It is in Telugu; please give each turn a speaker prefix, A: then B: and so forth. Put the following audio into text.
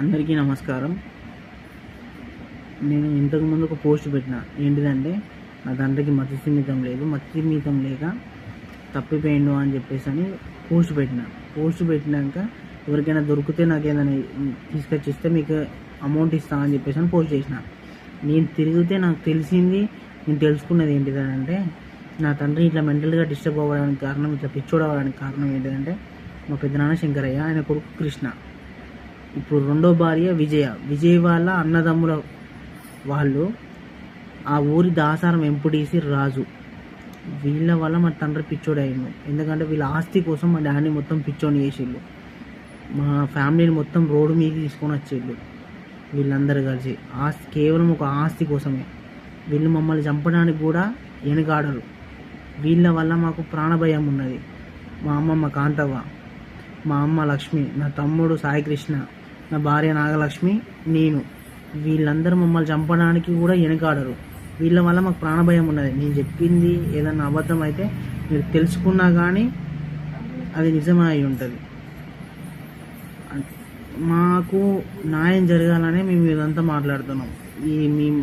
A: అందరికీ నమస్కారం. నేను ఇంతకు ముందు ఒక పోస్ట్ పెట్టిన. ఏంటిదంటే నా తండ్రికి మతిస్థిమితం లేదు మతి లేక తప్పిపోయిండు అని చెప్పేసి అని పోస్ట్ పెట్టిన. పోస్ట్ పెట్టినాక ఎవరికైనా దొరికితే నాకు ఏదైనా తీసుకొచ్చి ఇస్తే మీకు అమౌంట్ ఇస్తా అని చెప్పేసి అని పోస్ట్ చేసిన. నేను తిరిగితే నాకు తెలిసింది నేను తెలుసుకున్నది ఏంటిదంటే నా తండ్రి ఇట్లా మెంటల్గా డిస్టర్బ్ అవ్వడానికి కారణం ఇట్లా పిచ్చోడు అవ్వడానికి కారణం ఏంటిదంటే మా పెద్దనాన్న శంకరయ్య ఆయన కొడుకు కృష్ణ. ఇప్పుడు రెండో భార్య విజయ. విజయ్ వాళ్ళ అన్నదమ్ముల వాళ్ళు ఆ ఊరి దాసారం ఎంపుడీసి రాజు. వీళ్ళ వల్ల మా తండ్రి పిచ్చోడు అయ్యిండు ఎందుకంటే వీళ్ళ ఆస్తి కోసం మా డాడీ మొత్తం పిచ్చోని చేసిళ్ళు మా ఫ్యామిలీని మొత్తం రోడ్డు మీద తీసుకొని వచ్చేళ్ళు. వీళ్ళందరూ కలిసి. ఆస్తి కేవలం ఒక ఆస్తి కోసమే. వీళ్ళు మమ్మల్ని చంపడానికి కూడా వెనుకాడరు వీళ్ళ వల్ల మాకు ప్రాణభయం ఉన్నది. మా అమ్మమ్మ కాంతవ్వ మా అమ్మ లక్ష్మి నా తమ్ముడు సాయికృష్ణ నా భార్య నాగలక్ష్మి నేను. వీళ్ళందరూ మమ్మల్ని చంపడానికి కూడా వెనకాడరు. వీళ్ళ వల్ల మాకు ప్రాణభయం ఉన్నది. నేను చెప్పింది ఏదన్నా అబద్ధం అయితే మీరు తెలుసుకున్నా కానీ అది నిజమే అయి ఉంటుంది. మాకు న్యాయం జరగాలనే మేము ఇదంతా మాట్లాడుతున్నాం. ఈ మేము